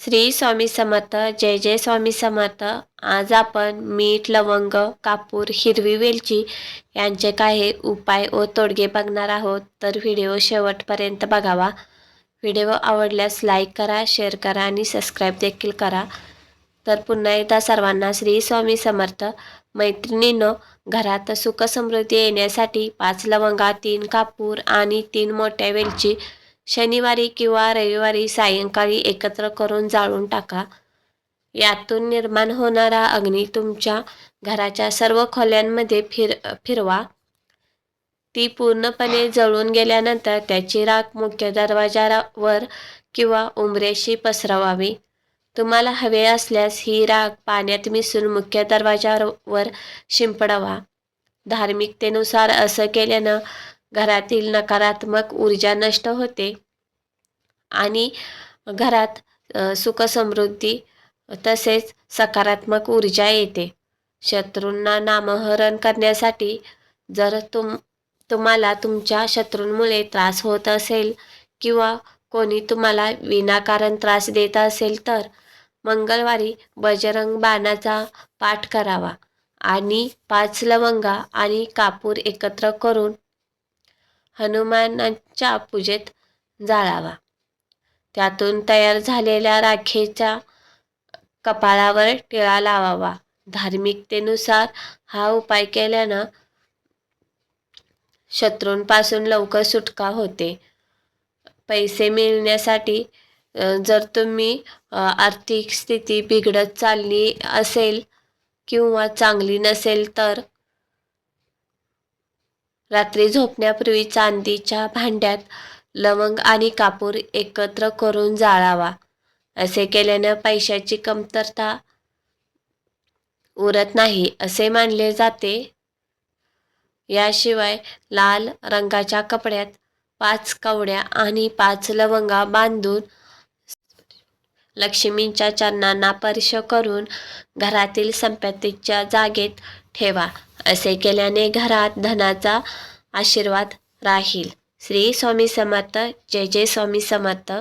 श्री स्वामी समर्थ जय जय स्वामी समर्थ. आज आपण मीठ लवंग कापूर हिरवी वेलची यांचे काही उपाय व तोडगे बघणार आहोत. तर व्हिडिओ शेवटपर्यंत बघावा. व्हिडिओ आवडल्यास लाईक करा शेअर करा आणि सबस्क्राईब देखील करा. तर पुन्हा एकदा सर्वांना श्री स्वामी समर्थ. मैत्रिणीनं घरात सुख समृद्धी येण्यासाठी पाच लवंगा तीन कापूर आणि तीन मोठ्या वेलची शनिवारी किंवा रविवारी सायंकाळी एकत्र करून जाळून टाका. यातून निर्माण होणारा अग्नी तुमच्या घराच्या सर्व खोल्यांमध्ये फिर फिरवा. ती पूर्णपणे जळून गेल्यानंतर त्याची राख मुख्य दरवाजावर किंवा उंबरेशी पसरवावी. तुम्हाला हवे असल्यास ही राख पाण्यात मिसळून मुख्य दरवाजावर शिंपडावा. धार्मिकतेनुसार असं केल्यानं घरातील नकारात्मक ऊर्जा नष्ट होते. आणि घरात सुखसमृद्धी तसेच सकारात्मक ऊर्जा येते. शत्रूंना नामहरण करण्यासाठी जर तुम तुम्हाला तुमच्या शत्रूंमुळे त्रास होत असेल किंवा कोणी तुम्हाला विनाकारण त्रास देत असेल तर मंगळवारी बजरंग बाणाचा पाठ करावा आणि पाच लवंगा आणि कापूर एकत्र करून हनुमानांच्या पूजेत जाळावा. त्यातून तयार झालेल्या राखेच्या कपाळावर टिळा लावावा. धार्मिकतेनुसार हा उपाय केल्यानं शत्रूंपासून लवकर सुटका होते. पैसे मिळण्यासाठी जर तुम्ही आर्थिक स्थिती बिघडत चालली असेल किंवा चांगली नसेल तर रात्री झोपण्यापूर्वी चांदीच्या भांड्यात लवंग आणि कापूर एकत्र करून जाळावा. असे केल्यानं पैशाची कमतरता उरत नाही असे मानले जाते. याशिवाय लाल रंगाच्या कपड्यात पाच कवड्या आणि पाच लवंगा बांधून लक्ष्मींच्या चरणांना स्पर्श करून घरातील संपत्तीच्या जागेत ठेवा. असे केल्याने घरात धनाचा आशीर्वाद राहील. श्री स्वामी समर्थ. जय जय स्वामी समर्थ.